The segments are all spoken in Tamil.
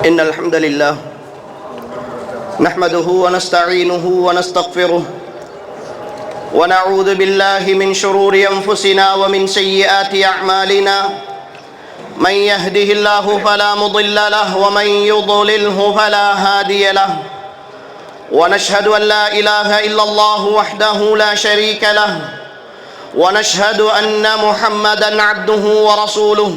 إن الحمد لله نحمده ونستعينه ونستغفره ونعوذ بالله من شرور أنفسنا ومن سيئات أعمالنا. من يهده الله فلا مضل له ومن يضلله فلا هادي له. ونشهد أن لا إله إلا الله وحده لا شريك له. ونشهد أن محمدا عبده ورسوله.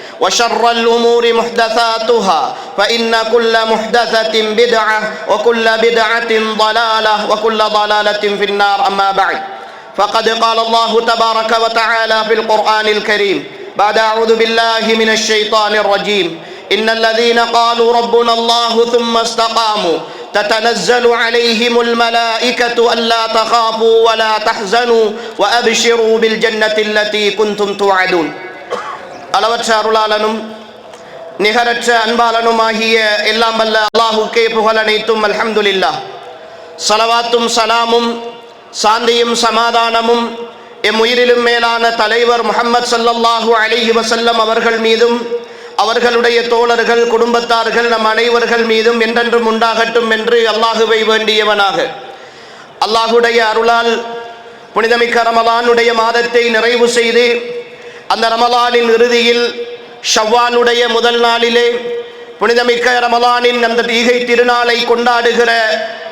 وشر الأمور محدثاتها فإن كل محدثة بدعة وكل بدعة ضلالة وكل ضلالة في النار أما بعد. فقد قال الله تبارك وتعالى في القرآن الكريم بعد أعوذ بالله من الشيطان الرجيم. إن الذين قالوا ربنا الله ثم استقاموا تتنزل عليهم الملائكة ألا تخافوا ولا تحزنوا وأبشروا بالجنة التي كنتم توعدون. அளவற்ற அருளாளனும் நிகரற்ற அன்பாளனுமாகிய எல்லாம் வல்ல அல்லாஹுக்கே புகழ் அனைத்தும் அல்ஹம்துலில்லா சலவாத்தும் சலாமும் சாந்தியும் சமாதானமும் எம் உயிரிலும் மேலான தலைவர் முகமது சல்லல்லாஹு அலிஹி வசல்லம் அவர்கள் மீதும் அவர்களுடைய தோழர்கள் குடும்பத்தார்கள் நம் அனைவர்கள் மீதும் என்றென்றும் உண்டாகட்டும் என்று அல்லாஹுவை வேண்டியவனாக. அல்லாஹுடைய அருளால் புனிதமிக்க ரமலானுடைய மாதத்தை நிறைவு செய்து அந்த ரமலானின் இறுதியில் ஷவ்வானுடைய முதல் நாளிலே புனிதமிக்க ரமலானின் அந்த ஈகை திருநாளை கொண்டாடுகிற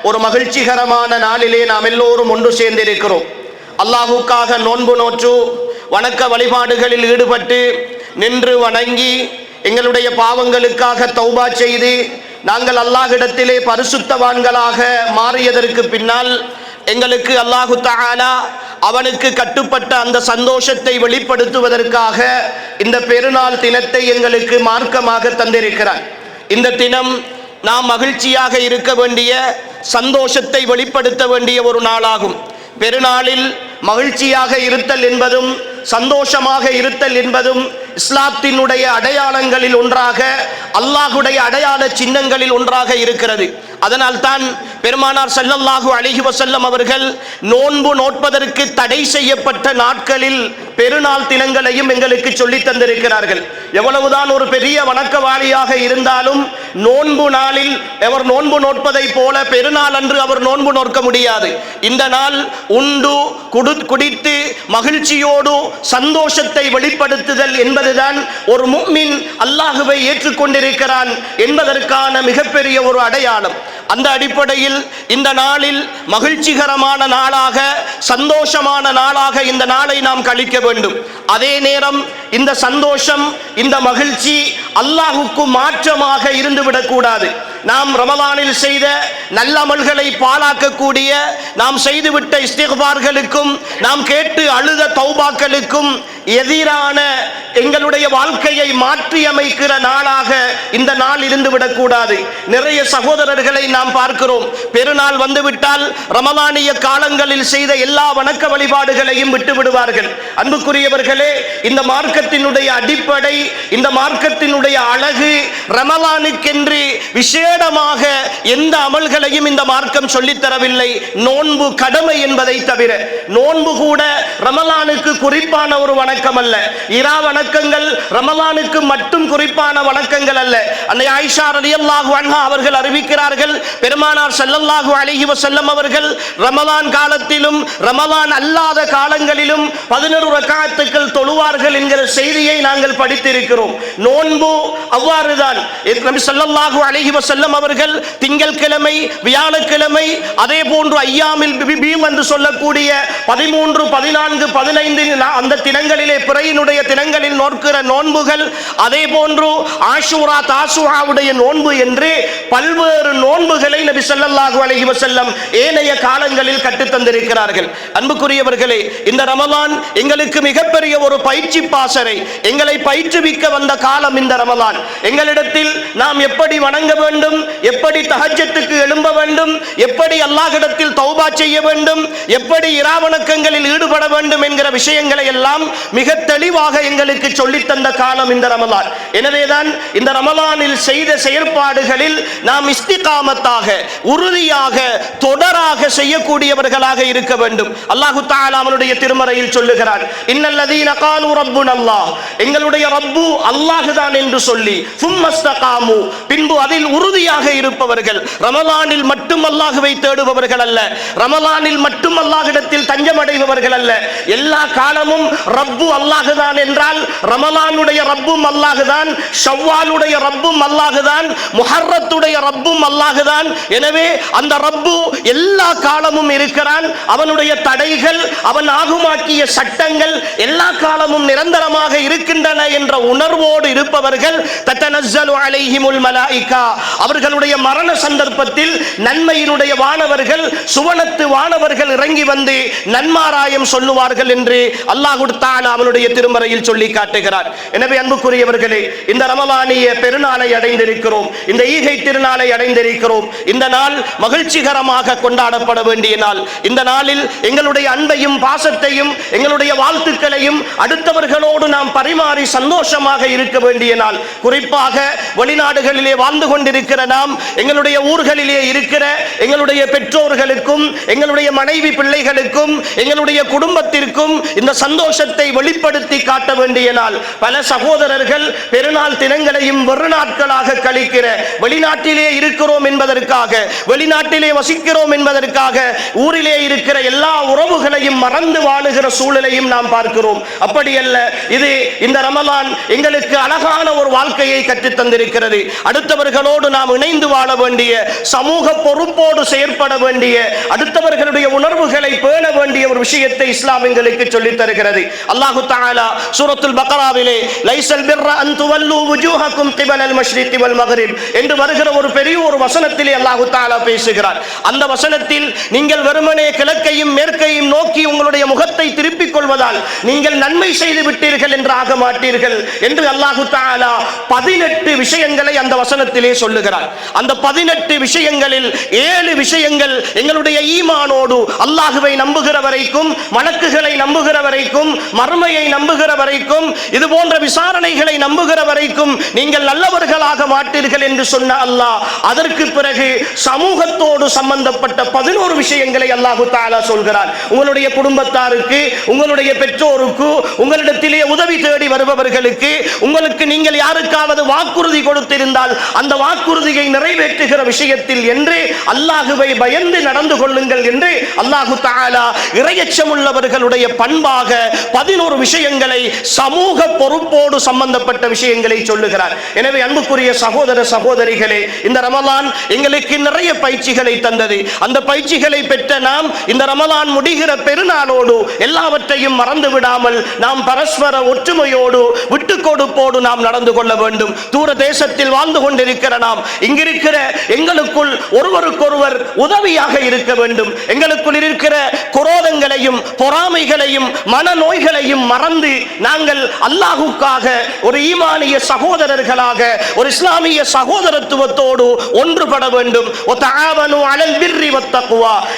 ஒரு மகிழ்ச்சிகரமான நாளிலே நாம் எல்லோரும் ஒன்று சேர்ந்திருக்கிறோம். அல்லாஹுக்காக நோன்பு நோற்று வணக்க வழிபாடுகளில் ஈடுபட்டு நின்று வணங்கி எங்களுடைய பாவங்களுக்காக தௌபா செய்து நாங்கள் அல்லாஹிடத்திலே பரிசுத்தவான்களாக மாறியதற்கு பின்னால் எங்களுக்கு அல்லாஹு தாலா அவனுக்கு கட்டுப்பட்ட அந்த சந்தோஷத்தை வெளிப்படுத்துவதற்காக இந்த பெருநாள் தினத்தை எங்களுக்கு மார்க்கமாக தந்திருக்கிறார். இந்த தினம் நாம் மகிழ்ச்சியாக இருக்க வேண்டிய சந்தோஷத்தை வெளிப்படுத்த வேண்டிய ஒரு நாளாகும். பெருநாளில் மகிழ்ச்சியாக இருத்தல் என்பதும் சந்தோஷமாக இருத்தல் என்பதும் இஸ்லாத்தினுடைய அடையாளங்களில் ஒன்றாக அல்லாஹுடைய அடையாள சின்னங்களில் ஒன்றாக இருக்கிறது. அதனால் தான் பெருமானார் சல்லல்லாஹு அழகி வசல்லம் அவர்கள் நோன்பு நோட்பதற்கு தடை செய்யப்பட்ட நாட்களில் பெருநாள் தினங்களையும் எங்களுக்கு சொல்லி தந்திருக்கிறார்கள். எவ்வளவுதான் ஒரு பெரிய வணக்கவாளியாக இருந்தாலும் நோன்பு நாளில் அவர் நோன்பு நோட்பதை போல பெருநாள் அன்று அவர் நோன்பு நோக்க முடியாது. இந்த நாள் உண்டு குடு குடித்து மகிழ்ச்சியோடு சந்தோஷத்தை வெளிப்படுத்துதல் என்பதுதான் ஒரு முக்மின் அல்லாஹுவை ஏற்றுக்கொண்டிருக்கிறான் என்பதற்கான மிகப்பெரிய ஒரு அடையாளம். அந்த அடிப்படையில் இந்த நாளில் மகிழ்ச்சிகரமான நாளாக சந்தோஷமான நாளாக இந்த நாளை நாம் கழிக்க வேண்டும். அதே நேரம் இந்த சந்தோஷம் இந்த மகிழ்ச்சி அல்லாஹுக்கு மாற்றமாக இருந்துவிடக்கூடாது. நாம் ரமலானில் செய்த நல்ல அமல்களை பாலாக்கக்கூடிய நாம் செய்துவிட்ட இஸ்திகார்களுக்கும் நாம் கேட்டு அழுத தௌபாக்களுக்கும் எதிரான எங்களுடைய வாழ்க்கையை மாற்றி அமைக்கிற நாளாக இந்த நாள் இருந்து விடக்கூடாது. நிறைய சகோதரர்களை நாம் பார்க்கிறோம். பெருநாள் வந்துவிட்டால் ரமலானிய காலங்களில் செய்த எல்லா வணக்க வழிபாடுகளையும் விட்டு விடுவார்கள். அன்புக்குரியவர்களே இந்த மார்க்கத்தினுடைய அடிப்படை இந்த மார்க்கத்தினுடைய அழகு ரமலானுக்கென்று விசேடமாக எந்த அமல்களையும் இந்த மார்க்கம் சொல்லித்தரவில்லை நோன்பு கடமை என்பதை தவிர நோன்பு கூட ரமலானுக்கு குறிப்பான ஒரு வணக்கம் அல்ல. இரா வணக்கங்கள் ரமலானுக்கு மட்டும் குறிப்பான வணக்கங்கள் அல்ல. அன்னை ஆயிஷா ரலியல்லாஹு அன்ஹா அவர்கள் அறிவிக்கிறார்கள் பெருமானார் சல்லல்லாஹு அலைஹி வஸல்லம் அவர்கள் ரமலான் காலத்திலும் ரமலான் அல்லாத காலங்களிலும் பதினொரு ரக்காத்துக்கள் தொழுவார்கள் என்கிற செய்தியை நாங்கள் படித்திருக்கிறோம். நோன்பு அவ்வாறுதான். நபி சல்லல்லாஹு அலைஹி வஸல்லம் செல்லம் அவர்கள் திங்கள்கிழமை வியாழக்கிழமை அதே போன்று ஐயாமில் பீம் என்று சொல்லக்கூடிய பதிமூன்று பதினான்கு பதினைந்து அந்த தினங்களிலே பிறையினுடைய தினங்களில் நோக்கிற நோன்புகள் அதே போன்று ஆஷூரா தாசுராவுடைய நோன்பு என்று பல்வேறு நோன்புகளை நபி ஸல்லல்லாஹு அலைஹி வஸல்லம் ஏனைய காலங்களில் கட்டுத்தந்திருக்கிறார்கள் அன்புக்குரியவர்களே இந்த ரமலான் எங்களுக்கு மிகப்பெரிய ஒரு பயிற்சி பாசறை எங்களை பயிற்றுவிக்க வந்த காலம் இந்த ரமலான். எங்களிடத்தில் நாம் எப்படி வணங்க வேண்டும் வேண்டும். எப்படி தகஜத்துக்கு எழும்ப வேண்டும்? எப்படி அல்லாஹிடத்தில் தௌபா செய்ய வேண்டும்? எப்படி இராவணக்கங்களில் ஈடுபட வேண்டும் என்கிற விஷயங்களை எல்லாம் மிக தெளிவாக எங்களுக்கு சொல்லித்தந்த காலம் இந்த ரமலான். எனவேதான் இந்த ரமலானில் செய்த செயற்பாடுகளில் நாம் இஸ்திகாமத்தாக உறுதியாக தொடராக செய்யக்கூடியவர்களாக இருக்க வேண்டும். அல்லாஹு தாலாமனுடைய திருமறையில் சொல்லுகிறார் இன்னல்லதீன காலு ரப்புன அல்லாஹ் எங்களுடைய ரப்பு அல்லாஹுதான் என்று சொல்லி சும்மஸ்தகாமு. பின்பு அதில் உறுதி உறுதியாக இருப்பவர்கள். ரமலானில் மட்டும் அல்லாஹுவை தேடுபவர்கள் அல்ல. ரமலானில் மட்டும் அல்லாஹ்விடத்தில் தஞ்சமடைபவர்கள் அல்ல. எல்லா காலமும் ரப்பு அல்லாஹுதான் என்றால் ரமலானுடைய ரப்பும் அல்லாஹுதான் ஷவ்வாலுடைய ரப்பும் அல்லாஹுதான் முஹர்ரத்துடைய ரப்பும் அல்லாஹுதான். எனவே அந்த ரப்பு எல்லா காலமும் இருக்கிறான். அவனுடைய தடைகள் அவன் ஆகுமாக்கிய சட்டங்கள் எல்லா காலமும் நிரந்தரமாக இருக்கின்றன என்ற உணர்வோடு இருப்பவர்கள். தத்தனஸ்ஸலு அலைஹிமுல் மலாயிகா. அவர்களுடைய மரண சந்தர்ப்பத்தில் நன்மையினுடைய வானவர்கள் சுவனத்து வானவர்கள் இறங்கி வந்து நன்மாராயம் சொல்லுவார்கள் என்று அல்லாஹுத்தான் அவனுடைய திருமறையில் சொல்லி காட்டுகிறார். எனவே அன்புக்குரியவர்களே இந்த ரமலானிய பெருநாளை அடைந்திருக்கிறோம். இந்த ஈகை திருநாளை அடைந்திருக்கிறோம். இந்த நாள் மகிழ்ச்சிகரமாக கொண்டாடப்பட வேண்டிய நாள். இந்த நாளில் எங்களுடைய அன்பையும் பாசத்தையும் எங்களுடைய வாழ்த்துக்களையும் அடுத்தவர்களோடு நாம் பரிமாறி சந்தோஷமாக இருக்க வேண்டிய நாள். குறிப்பாக வெளிநாடுகளிலே வாழ்ந்து கொண்டிருக்கிற நாம் எங்களுடைய ஊர்களிலே இருக்கிற எங்களுடைய பெற்றோர்களுக்கும் எங்களுடைய மனைவி பிள்ளைகளுக்கும் எங்களுடைய குடும்பத்திற்கும் இந்த சந்தோஷத்தை வெளிப்படுத்தி காட்ட வேண்டிய நாள். பல சகோதரர்கள் பெருநாள் தினங்களையும் வெறு நாட்களாக கழிக்கிற வெளிநாட்டிலே இருக்கிறோம் என்பதற்காக வெளிநாட்டிலே வசிக்கிறோம் என்பதற்காக ஊரிலே இருக்கிற எல்லா உறவுகளையும் மறந்து வாழுகிற சூழலையும் நாம் பார்க்கிறோம். அப்படி அல்ல இது இந்த ரமலான் எங்களுக்கு அழகான ஒரு வாழ்க்கையை கற்றுத் தந்திருக்கிறது அடுத்தவர்களோடு நாம் இணைந்து வாழ வேண்டிய சமூக பொறுப்போடு செயற்பட வேண்டிய அடுத்தவர்களுடைய உணர்வுகளை பேண வேண்டிய ஒரு விஷயத்தை இஸ்லாம் எங்களுக்கு சொல்லித் தருகிறது. அல்லாஹு தாலா சூரத்துல் பக்ராவிலே லைசல் பிர்ர அன் துவல்லு வுஜூஹக்கும் கிபலல் மஷ்ரிகி வல் மகரிப் என்று வருகிற ஒரு பெரிய ஒரு வசனத்திலே அல்லாஹு தாலா பேசுகிறார். அந்த வசனத்தில் நீங்கள் வெறுமனே கிழக்கையும் மேற்கையும் நோக்கி உங்களுடைய முகத்தை திருப்பிக் கொள்வதால் நீங்கள் நன்மை செய்து விட்டீர்கள் என்று ஆக மாட்டீர்கள் என்று அல்லாஹு தாலா பதினெட்டு விஷயங்களை அந்த வசனத்திலே சொல்லுகிறார். அந்த பதினெட்டு விஷயங்களில் ஏழு விஷயங்கள் எங்களுடைய ஈமானோடு அல்லாஹுவை நம்புகிற வரைக்கும் வழக்குகளை நம்புகிற வரைக்கும் மறுமையை நம்புகிற வரைக்கும் இது போன்ற விசாரணைகளை நம்புகிற வரைக்கும் நீங்கள் நல்லவர்களாக மாட்டீர்கள் என்று சொன்ன அல்லாஹ் அதற்கு பிறகு சமூகத்தோடு சம்பந்தப்பட்ட பதினோரு விஷயங்களை அல்லாஹு தாலா சொல்கிறார் உங்களுடைய குடும்பத்தாருக்கு உங்களுடைய பெற்றோருக்கு உங்களிடத்திலே உதவி தேடி வருபவர்களுக்கு உங்களுக்கு நீங்கள் யாருக்காவது வாக்குறுதி கொடுத்திருந்தால் அந்த வாக்குறுதியை நிறைவேற்றுகிற விஷயத்தில் என்று அல்லாஹுவை பயந்து நடந்து கொள்ளுங்கள் என்று அல்லாஹு தாலா இரையச்சம் உள்ளவர்களுடைய பண்பாக பதினோரு விஷயங்களை சமூக பொறுப்போடு சம்பந்தப்பட்ட விஷயங்களை சொல்லுகிறார். எனவே அன்புக்குரிய சகோதர சகோதரிகளே இந்த ரமலான் எங்களுக்கு நிறைய பயிற்சிகளை தந்தது. அந்த பயிற்சிகளை பெற்ற நாம் இந்த ரமலான் முடிகிற பெருநாளோடு எல்லாவற்றையும் மறந்து விடாமல் நாம் பரஸ்பர ஒற்றுமையோடு விட்டு கொடுப்போடு நாம் நடந்து கொள்ள வேண்டும். தூர தேசத்தில் வாழ்ந்து கொண்டிருக்கிற நாம் இங்கிருக்கிற எங்களுக்குள் ஒருவருக்கொருவர் உதவியாக இருக்க வேண்டும். எங்களுக்குள் இருக்கிற குரோதங்களையும் பொறாமைகளையும் மனநோய்களையும் மறந்து நாங்கள் அல்லாஹுக்காக ஒரு ஈமானிய சகோதரர்களாக ஒரு இஸ்லாமிய சகோதரத்துவத்தோடு ஒன்றுபட வேண்டும்.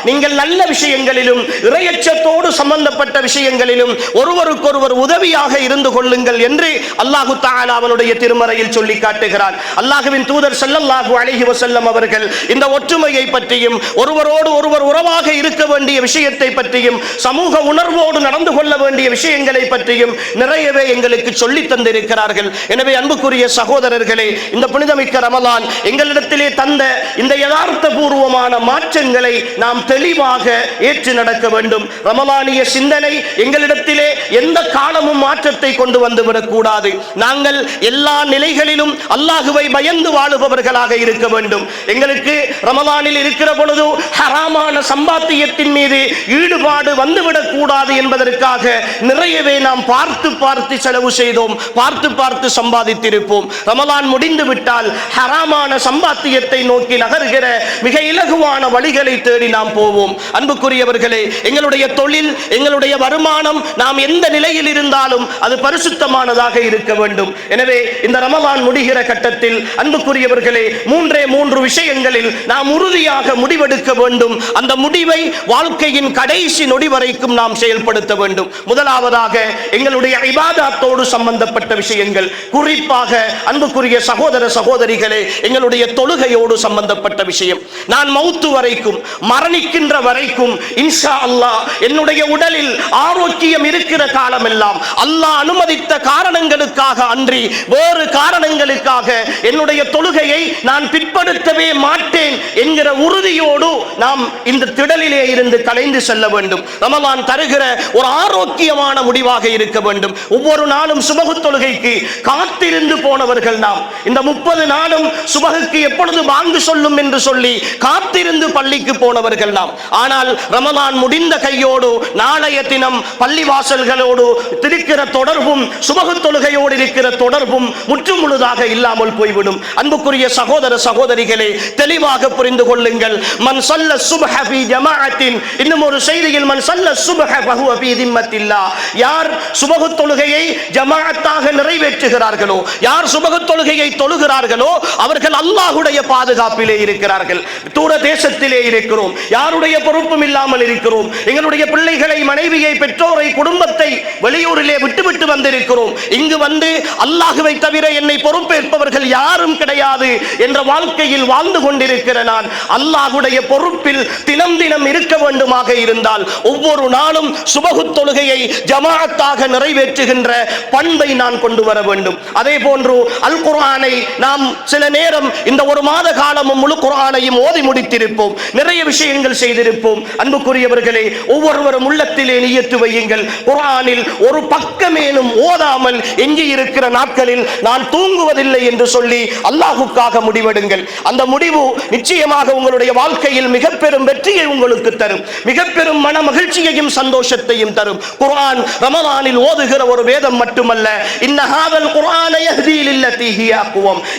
நீங்கள் நல்ல விஷயங்களிலும் இறையச்சத்தோடு சம்பந்தப்பட்ட விஷயங்களிலும் ஒருவருக்கொருவர் உதவியாக இருந்து கொள்ளுங்கள் என்று அல்லாஹு தாலா அவனுடைய திருமறையில் சொல்லி காட்டுகிறார் அல்லாஹுவின் தூதர் சல்லல்லாஹு அலைஹி வசல்லம் அவர்கள் இந்த ஒற்றுமையை பற்றியும் ஒருவரோடு ஒருவர் உறவாக இருக்க வேண்டிய விஷயத்தை பற்றியும் சமூக உணர்வோடு நடந்து கொள்ள வேண்டிய விஷயங்களை பற்றியும் நிறையவே எங்களுக்கு சொல்லி தந்திருக்கிறார்கள். எனவே அன்புக்குரிய சகோதரர்களே இந்த புனிதமிக்க ரமலான் எங்களிடத்திலே தந்த இந்த யதார்த்த பூர்வமான மாற்றங்களை நாம் தெளிவாக ஏற்று நடக்க வேண்டும். ரமலானிய சிந்தனை எங்களிடத்திலே எந்த காலமும் மாற்றத்தை கொண்டு வந்து விடக்கூடாது நாங்கள் எல்லா நிலைகளிலும் அல்லாஹுவை பயந்து வாழுபவர்கள் மக்களாக இருக்க வேண்டும். எங்களுக்கு ரமலானில் இருக்கிற பொழுது ஹராமான சம்பாத்தியத்தின் மீது ஈடுபாடு வந்துவிடக் கூடாது என்பதற்காக நிறையவே நாம் பார்த்து பார்த்து செலவு செய்தோம் பார்த்து பார்த்து சம்பாதித்திருப்போம். ரமலான் முடிந்து விட்டால் ஹராமான சம்பாத்தியத்தை நோக்கி நகர்கிற மிக இலகுவான வழிகளை தேடி நாம் போவோம். அன்புக்குரியவர்களே எங்களுடைய தொழில் எங்களுடைய வருமானம் நாம் எந்த நிலையில் இருந்தாலும் அது பரிசுத்தமானதாக இருக்க வேண்டும். எனவே இந்த ரமலான் முடிகிற கட்டத்தில் அன்புக்குரியவர்களே மூன்றே மூன்று விஷயங்களில் நாம் உறுதியாக முடிவெடுக்க வேண்டும். அந்த முடிவை வாழ்க்கையின் கடைசி நொடி வரைக்கும் நாம் செயல்படுத்த வேண்டும். முதலாவதாக எங்களுடைய இபாதத்தோடு சம்பந்தப்பட்ட விஷயங்கள். குறிப்பாக அன்புக்குரிய சகோதர சகோதரிகளே எங்களுடைய தொழுகையோடு சம்பந்தப்பட்ட விஷயம். நான் மௌத்து வரைக்கும் மரணிக்கின்ற வரைக்கும் இன்ஷா அல்லாஹ் என்னுடைய உடலில் ஆரோக்கியம் இருக்கிற காலமெல்லாம் அல்லாஹ் அனுமதித்த காரணங்களுக்காக அன்றி வேறு காரணங்களுக்காக என்னுடைய தொழுகையை நான் பிற்படுத்தவே மாட்டேன் என்கிற உறுதியோடு நாம் இந்த திடலிலே இருந்து கலைந்து செல்ல வேண்டும். ரமலான் தருகிற ஒரு ஆரோக்கியமான முடிவாக இருக்க வேண்டும். ஒவ்வொரு நாளும் சுபகு தொழுகைக்கு காத்திருந்து போனவர்கள் நாம். இந்த முப்பது நாளும் சுபகுக்கு எப்பொழுது வாங்கு சொல்லும் என்று சொல்லி காத்திருந்து பள்ளிக்கு போனவர்கள் நாம். ஆனால் ரமலான் முடிந்த கையோடு நாளைய தினம் பள்ளி வாசல்களோடு இருக்கிற தொடர்பும் சுபகு தொழுகையோடு இருக்கிற தொடர்பும் முற்றும் முழுதாக இல்லாமல் போய்விடும். அன்புக்குரிய சகோதர சகோதரிகளே தெளிவாக புரிந்து கொள்ளுங்கள். மன் சொல்ல சுபஹ ஃபி ஜமாஅத்தின் இன்னும் ஒரு செய்தியில் மன் சொல்ல சுபஹ ஃபஹுவ ஃபீ திம்மத்தில்லா யார் சுபகு தொழுகையை ஜமாஅத்தாக நிறைவேற்றுகிறார்களோ யார் சுபகு தொழுகையை தொழுகிறார்களோ அவர்கள் அல்லாஹ்வுடைய பாதுகாப்பிலே இருக்கிறார்கள். தூர தேசத்திலே இருக்கிறோம். யாருடைய பொறுப்பும் இல்லாமல் இருக்கிறோம். எங்களுடைய பிள்ளைகளை மனைவியை பெற்றோரை குடும்பத்தை வெளியூரிலே விட்டுவிட்டு வந்திருக்கிறோம். இங்கு வந்து அல்லாஹுவை தவிர என்னை பொறுப்பேற்பவர்கள் யாரும் கிடையாது. என்ற வாழ்க்கையில் வாழ்ந்து கொண்டிருக்கிற நான் அல்லாஹுடைய பொறுப்பில் தினம் தினம் இருக்க வேண்டுமாக இருந்தால் ஒவ்வொரு நாளும் சுபகு தொழுகையை ஜமாத்தாக நிறைவேற்றுகின்ற பண்பை நான் கொண்டு வர வேண்டும். அதே போன்று அல் குரானை நாம் சில நேரம் இந்த ஒரு மாத காலமும் முழு குரானையும் ஓதி முடித்திருப்போம். நிறைய விஷயங்கள் செய்திருப்போம். அன்புக்குரியவர்களே ஒவ்வொருவரும் உள்ளத்திலே நியத்து வையுங்கள். குரானில் ஒரு பக்கமேனும் ஓதாமல் எஞ்சி இருக்கிற நாட்களில் நான் தூங்குவதில்லை என்று சொல்லி அல்லாஹுக்காக முடிவெடுங்கள். அந்த முடிவு நிச்சயமாக உங்களுடைய வாழ்க்கையில் மிக பெரும் வெற்றியை உங்களுக்கு தரும். மிக பெரும் மன மகிழ்ச்சியையும் சந்தோஷத்தையும் தரும். குரான் ரமலானில் ஓதுகிற ஒரு வேதம் மட்டுமல்ல. இன்னஹாதல் குர்ஆன யஹ்தி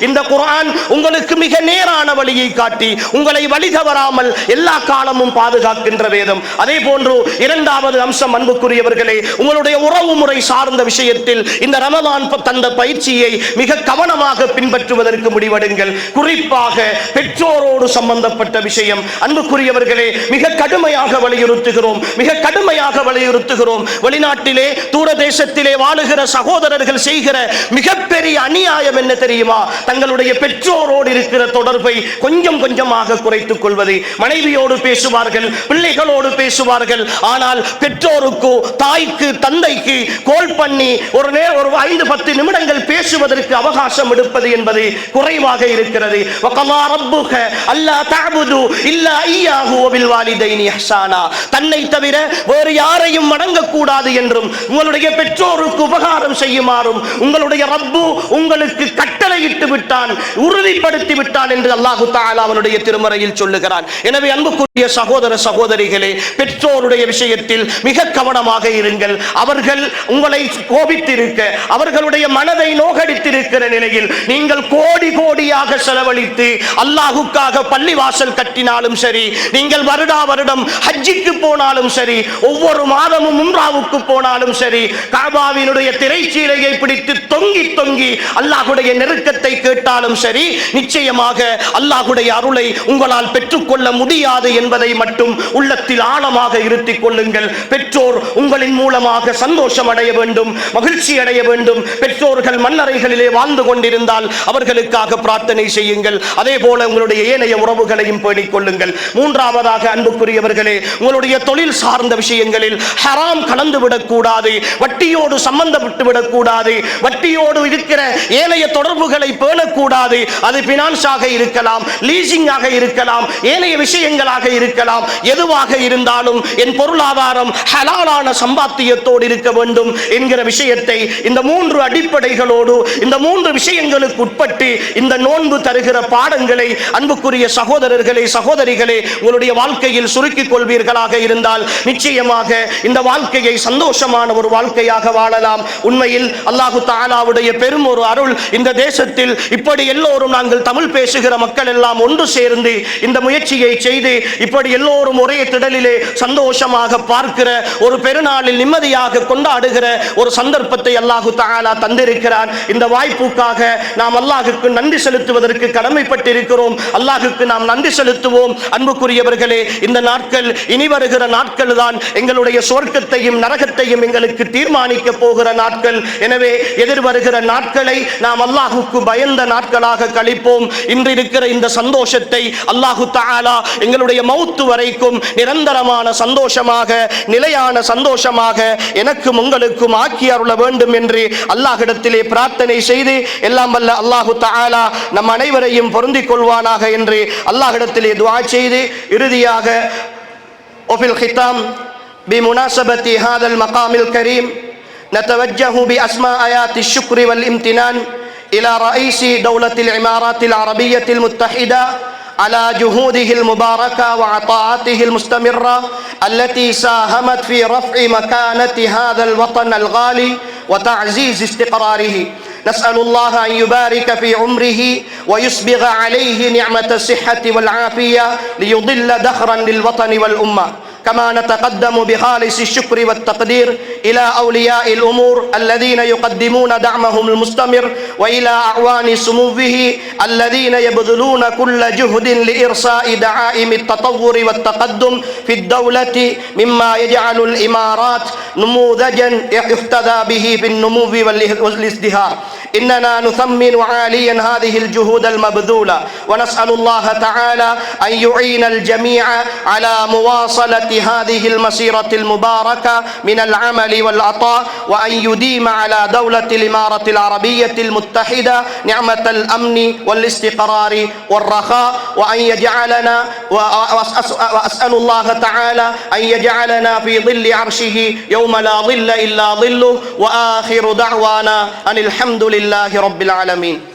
இந்த குரான் உங்களுக்கு மிக நேரான வழியை காட்டி உங்களை வழி தவறாமல் எல்லா காலமும் பாதுகாக்கின்ற வேதம். அதே போன்று இரண்டாவது அம்சம் அன்புக்குரியவர்களே உங்களுடைய உறவு முறை சார்ந்த விஷயத்தில் இந்த ரமலான் தந்த பயிற்சியை மிக கவனமாக பின்பற்றுவதற்கு முடிவெடுங்கள். விஷயங்கள் குறிப்பாக பெற்றோரோடு சம்பந்தப்பட்ட விஷயம். அன்புக்குரியவர்களே மிக கடுமையாக வலியுறுத்துகிறோம் மிக கடுமையாக வலியுறுத்துகிறோம். வெளிநாட்டிலே தூரதேசத்திலே வாழுகிற சகோதரர்கள் செய்கிற மிகப்பெரிய அநியாயம் என்ன தெரியுமா? தங்களுடைய பெற்றோரோடு இருக்கிற தொடர்பை கொஞ்சம் கொஞ்சமாக குறைத்துக் கொள்வது. மனைவியோடு பேசுவார்கள் பிள்ளைகளோடு பேசுவார்கள். ஆனால் பெற்றோருக்கு தாய்க்கு தந்தைக்கு கோல் பண்ணி ஒரு நேரம் ஒரு ஐந்து பத்து நிமிடங்கள் பேசுவதற்கு அவகாசம் எடுப்பது என்பது குறைவாக இருக்கிறது. வகலா ரப்புக அல்லா தஅபுது இல்லா வபில் வாலிதைனி இஹ்சானா தன்னை தவிர வேறு யாரையும் வணங்கக்கூடாது என்றும் உங்களுடைய பெற்றோருக்கு உபகாரம் செய்யுமாறும் உங்களுடைய ரப்பு உங்களுக்கு கட்டளையிட்டு விட்டான் உறுதிப்படுத்தி விட்டான் என்று அல்லாஹு தாலா அவனுடைய திருமறையில் சொல்லுகிறான். எனவே அன்புக்குரிய சகோதர சகோதரிகளே பெற்றோருடைய விஷயத்தில் மிக கவனமாக இருங்கள். அவர்கள் உங்களை கோபித்திருக்க அவர்களுடைய மனதை நோகடித்திருக்கிற நிலையில் நீங்கள் கோடி கோடியாக செலவழித்து அல்லாஹுக்காக பள்ளிவாசல் கட்டினாலும் சரி நீங்கள் வருடா வருடம் ஹஜ்ஜிக்கு போனாலும் சரி ஒவ்வொரு மாதமும் உம்ராவுக்கு போனாலும் சரி காபாவினுடைய திரைச்சீலையை பிடித்து தொங்கி தொங்கி அல்லாஹுடைய நெருக்கத்தை கேட்டாலும் சரி நிச்சயமாக அல்லாஹுடைய அருளை உங்களால் பெற்றுக்கொள்ள முடியாது என்பதை மட்டும் உள்ளத்தில் ஆழமாக இருத்திக் கொள்ளுங்கள். பெற்றோர் உங்களின் மூலமாக சந்தோஷம் அடைய வேண்டும் மகிழ்ச்சி அடைய வேண்டும். பெற்றோர்கள் மண்ணறைகளிலே வாழ்ந்து கொண்டிருந்தால் அவர்களுக்காக பிரார்த்தனை செய்யுங்கள். அதே போல உங்களுடைய ஏனைய உறவுகளையும் பேணிக் கொள்ளுங்கள். மூன்றாவதாக அன்புக்குரியவர்களே உங்களுடைய தொழில் சார்ந்த விஷயங்களில் ஹராம் கலந்து விடக்கூடாது வட்டியோடு சம்பந்தப்பட்டு விடக்கூடாது. வட்டியோடு இருக்கிற ஏனைய தொடர்புகளை பேணக்கூடாது அது பினான்ஸாக இருக்கலாம் லீசிங்காக இருக்கலாம் ஏனைய விஷயங்களாக இருக்கலாம். எதுவாக இருந்தாலும் என் பொருளாதாரம் ஹலாலான சம்பாத்தியத்தோடு இருக்க வேண்டும் என்கிற விஷயத்தை இந்த மூன்று அடிப்படைகளோடு இந்த மூன்று விஷயங்களுக்கு உட்பட்டு இந்த நோன்பு தருகிற பாடங்களை அன்புக்குரிய சகோதரர்களே சகோதரிகளே உங்களுடைய வாழ்க்கையில் சுருக்கிக் கொள்வீர்களாக இருந்தால் நிச்சயமாக இந்த வாழ்க்கையை சந்தோஷமான ஒரு வாழ்க்கையாக வாழலாம். உண்மையில் அல்லாஹு தாலாவுடைய பெரும் ஒரு அருள் இந்த தேசத்தில் இப்படி எல்லோரும் நாங்கள் தமிழ் பேசுகிற மக்கள் எல்லாம் ஒன்று சேர்ந்து இந்த முயற்சியை செய்து இப்படி எல்லோரும் ஒரே திடலிலே சந்தோஷமாக பார்க்கிற ஒரு பெருநாளில் நிம்மதியாக கொண்டாடுகிற ஒரு சந்தர்ப்பத்தை அல்லாஹு தாலா தந்திருக்கிறான். இந்த வாய்ப்புக்காக நாம் அல்லாஹுக்கு நன்றி செலுத்துவதற்கு கடமைப்பட்டிருக்கிறோம். அல்லாஹுக்கு நாம் நன்றி செலுத்துவோம். அன்புக்குரியவர்களே இந்த நாட்கள் இனி வருகிற நாட்கள் தான் எங்களுடைய சொர்க்கத்தையும் நரகத்தையும் எங்களுக்கு தீர்மானிக்க போகிற நாட்கள். எனவே எதிர்வருகிற நாட்களை நாம் அல்லாஹுக்கு பயந்து நாட்களாக கழிப்போம் இன்று இருக்கிற இந்த சந்தோஷத்தை அல்லாஹு தஆலா எங்களுடைய மௌத்து வரைக்கும் நிரந்தரமான சந்தோஷமாக நிலையான சந்தோஷமாக எனக்கும் உங்களுக்கும் ஆக்கி அருள வேண்டும் என்று அல்லாஹ்விடத்திலே பிரார்த்தனை செய்து எல்லாம் வல்ல அல்லாஹு தஆலா நம் அனைவரையும் பொருந்திக் கொள்வானாக என்று அல்லாஹ்விடத்திலே துஆ செய்து இறுதியாக وفي الختام بمناسبة هذا المقام الكريم نتوجه بأسماء آيات الشكر والامتنان إلى رئيس دولة الإمارات العربية المتحدة على جهوده المباركة وعطاءاته المستمرة التي ساهمت في رفع مكانة هذا الوطن الغالي وتعزيز استقراره. نسأل الله أن يبارك في عمره ويسبغ عليه نعمة الصحة والعافية ليضل دخرا للوطن والأمة. كما نتقدم بخالص الشكر والتقدير إلى أولياء الأمور الذين يقدمون دعمهم المستمر وإلى أعوان سموه الذين يبذلون كل جهد لإرساء دعائم التطور والتقدم في الدولة مما يجعل الإمارات نموذجا يحتذى به في النمو والازدهار. إننا نثمن عاليا هذه الجهود المبذولة. ونسأل الله تعالى أن يعين الجميع على مواصلة هذه المسيرة المباركة من العمل والعطاء وأن يديم على دولة الإمارة العربية المتحدة نعمة الأمن والاستقرار والرخاء. وأن يجعلنا وأسأل الله تعالى أن يجعلنا في ظل عرشه يوم لا ظل إلا ظله. وآخر دعوانا أن الحمد لله رب العالمين.